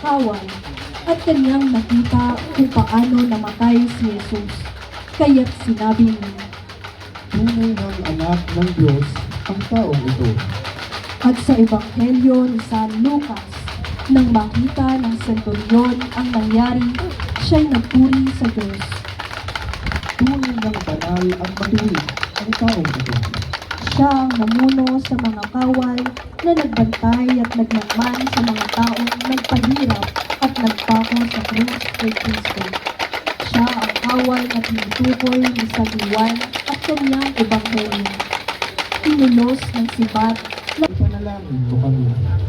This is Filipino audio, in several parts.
kawal at kanyang nakita kung paano namatay si Jesus. Kaya't sinabi niya, Tunay ng anak ng Diyos ang taong ito. At sa Ebanghelyo ni San Lucas, nang makita ng senturyon ang nangyari, siya'y nagpuri sa Diyos. Tunay ng banal at matuwid ang taong ito. Siya ang namuno sa mga kawal na nagbantay at naglaman sa mga taong nagpahirap at nagpako sa krus kay Kristo. Siya ang kawal na tinutukoy ni San Juan at kanyang ebanghelyo. Tinulos ng sibat na Ipanalangin mo kami.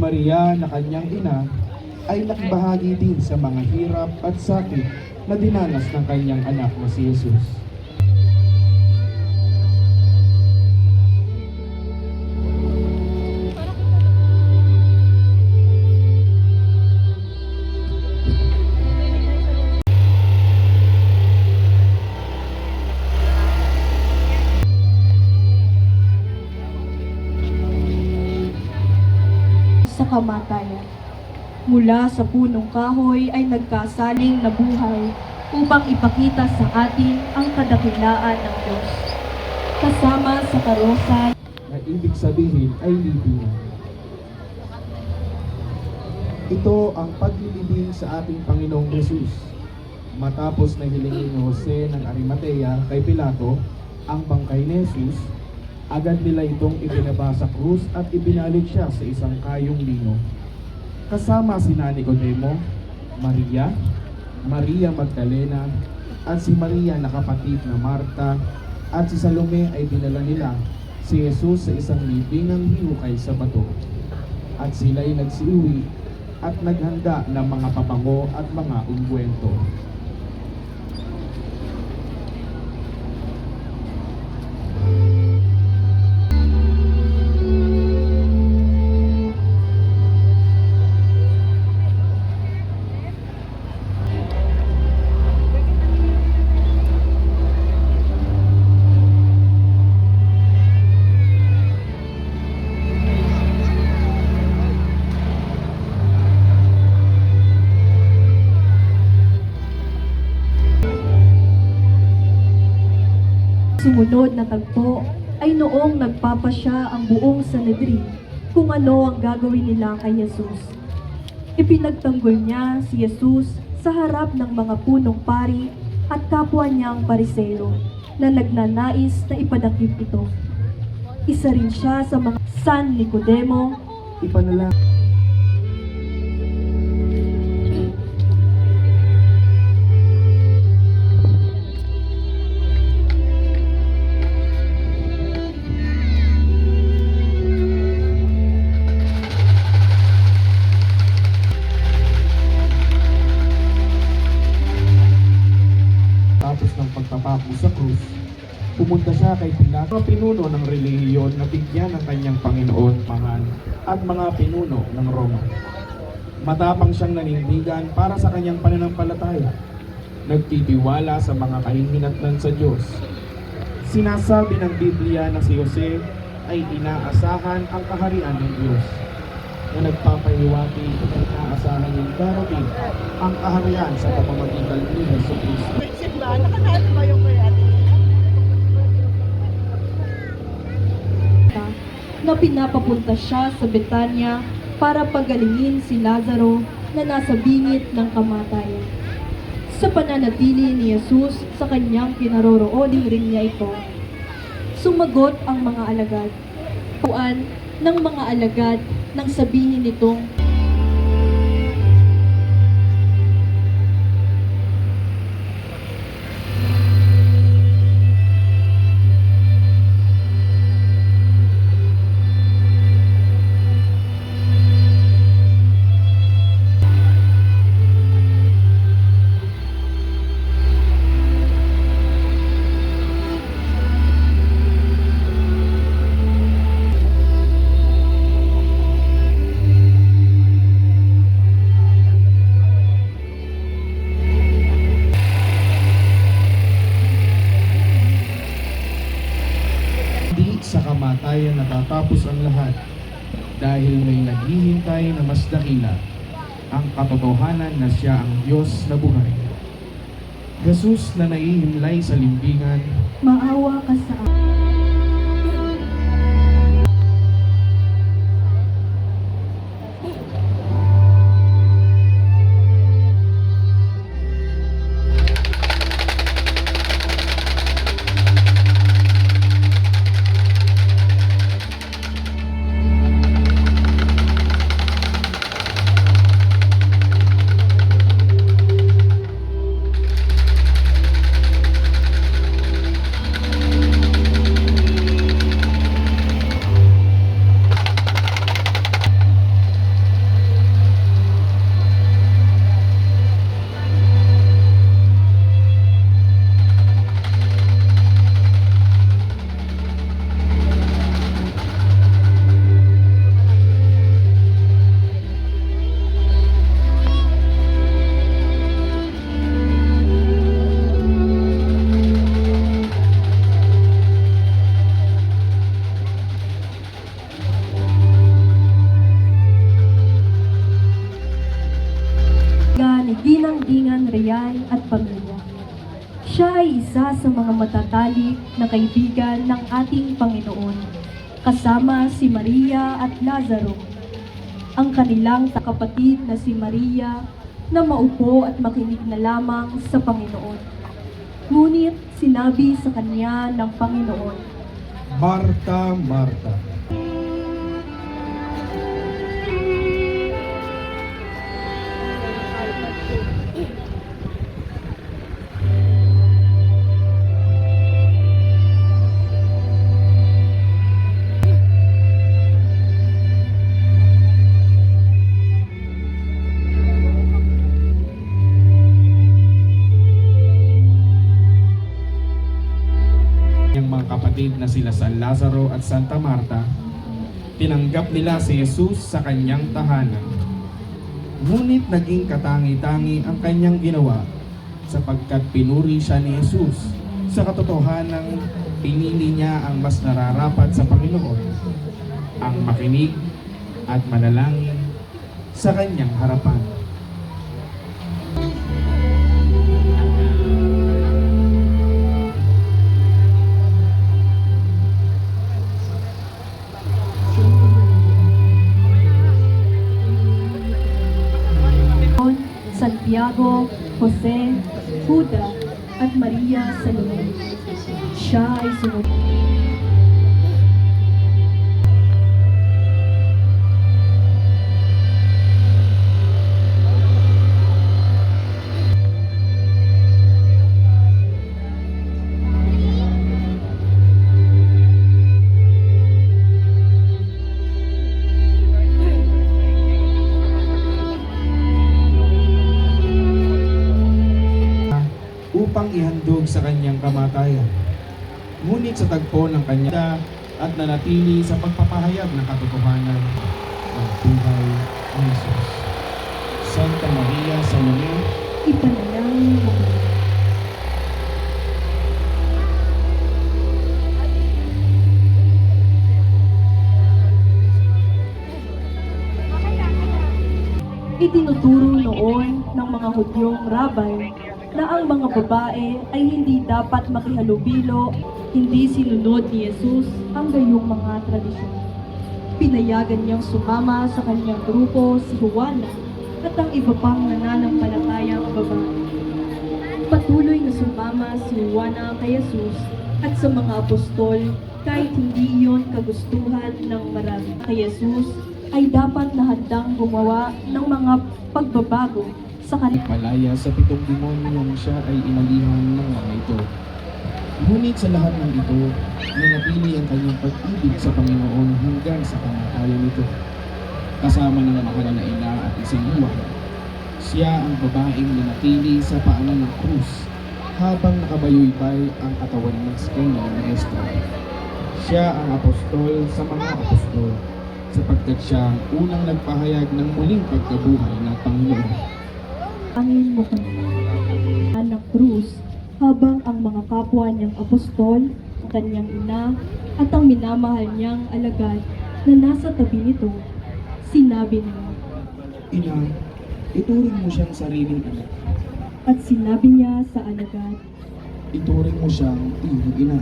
Maria na kanyang ina ay nakibahagi din sa mga hirap at sakit na dinanas ng kanyang anak na si Jesus. Kamatayan. Mula sa punong kahoy ay nagkasaling na buhay upang ipakita sa atin ang kadakilaan ng Diyos. Kasama sa karosan na ibig sabihin ay libingan. Ito ang paglilibing sa ating Panginoong Yesus. Matapos na hilingin ni Jose ng Arimatea kay Pilato ang bangkay ni Jesus, agad nila itong ibinaba sa krus at ibinalit siya sa isang kayong lino. Kasama si Nicodemo, Maria, Maria Magdalena, at si Maria na kapatid na Marta, at si Salome ay dinala nila si Jesus sa isang libingang hinukay sa bato. At sila'y nagsiuwi at naghanda ng mga pabango at mga ungkwento. Sumunod na tagpo ay noong nagpapasya ang buong Sanedrin kung ano ang gagawin nila kay Jesus. Ipinagtanggol niya si Jesus sa harap ng mga punong pari at kapwa niyang pariseo na nagnanais na ipadakip ito. Isa rin siya sa mga San Nicodemo Ipanalangin pumunta siya kay Pilato, mga pinuno ng relihiyon na bigyan ng kanyang Panginoon mahal at mga pinuno ng Roma. Matapang siyang nanindigan para sa kanyang pananampalataya. Nagtitiwala sa mga kahihinatnan sa Diyos. Sinasabi ng Biblia na si Jose ay inaasahan ang kaharian ng Diyos na nagpapahiwati na inaasahan niyang darating ang kaharian sa pamamagitan ni Yesu Cristo. Simba, nakataas ba yung kay na pinapapunta siya sa Betanya para pagalingin si Lazaro na nasa bingit ng kamatayan. Sa pananatili ni Jesus sa kanyang kinarorooning rin niya ito, sumagot ang mga alagad, Puan ng mga alagad nang sabihin nitong dahil may naghihintay na mas dakila ang katotohanan na siya ang Diyos na buhay. Jesus na naihimlay sa limbingan, maawa ka sa akin. Matatalik na kaibigan ng ating Panginoon, kasama si Maria at Lazaro. Ang kanilang kapatid na si Maria na maupo at makinig na lamang sa Panginoon. Ngunit sinabi sa kanya ng Panginoon, Marta, Marta. Lazaro at Santa Marta, tinanggap nila si Jesus sa kanyang tahanan. Ngunit naging katangi-tangi ang kanyang ginawa sapagkat pinuri siya ni Jesus sa katotohanan pinili niya ang mas nararapat sa Panginoon, ang makinig at manalangin sa kanyang harapan. você sa tagpo ng kanya at nanatili sa pagpapahayag ng katotohanan ng buhay ni Jesus. Santa Maria Salome, Ipanalangin mo. Itinuturo noon ng mga Hudyong rabay na ang mga babae ay hindi dapat makihalubilo, hindi sinunod ni Jesus ang gayong mga tradisyon. Pinayagan niyang sumama sa kanyang grupo si Juana at ang iba pang nananampalatayang babae. Patuloy na sumama si Juana kay Jesus at sa mga apostol kahit hindi iyon kagustuhan ng marami. Kay Jesus ay dapat na handang gumawa ng mga pagbabago sa kanyang Malaya sa pitong demonyong siya ay inalihan ng mga ito. Ngunit sa lahat ng ito, nanatili ang kanyang pag-ibig sa Panginoon hanggang sa kamatayan nito. Kasama ng mahal na ina at isang buwan, siya ang babaeng nanatili sa paanan ng krus habang nakabayuybay ang katawan ng kanyang maestro. Siya ang apostol sa mga apostol sapagkat siya ang unang nagpahayag ng muling pagkabuhay ng Panginoon. Angin mo. Anak krus, habang ang mga kapwa niyang apostol, ang kanyang ina, at ang minamahal niyang alagad na nasa tabi nito, sinabi niya, Ina, ituring mo siyang sariling anak. at sinabi niya sa alagad, Ituring mo siyang iyong ina.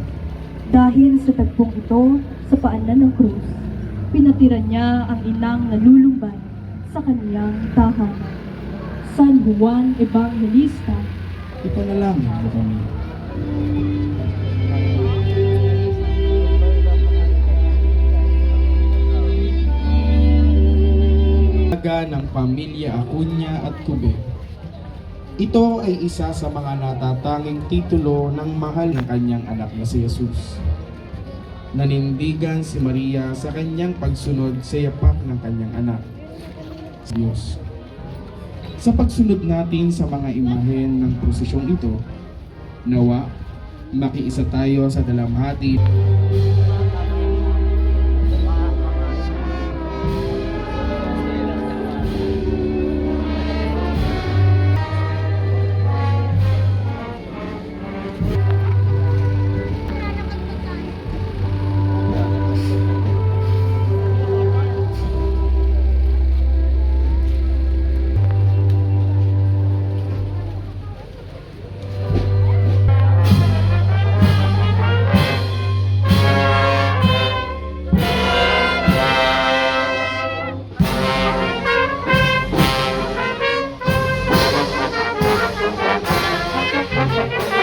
Dahil sa tagpong ito, sa paanan ng krus, pinatira niya ang inang nalulumbay sa kanyang tahanan. San Juan Evangelista, Ipanalangin mo kami. Ng pamilya Acuña at Tube. Ito ay isa sa mga natatanging titulo ng mahal ng kanyang anak na si Jesus. Nanindigan si Maria sa kanyang pagsunod sa yapak ng kanyang anak, Diyos. Sa pagsunod natin sa mga imahen ng prosesyong ito, nawa, makiisa tayo sa dalamhati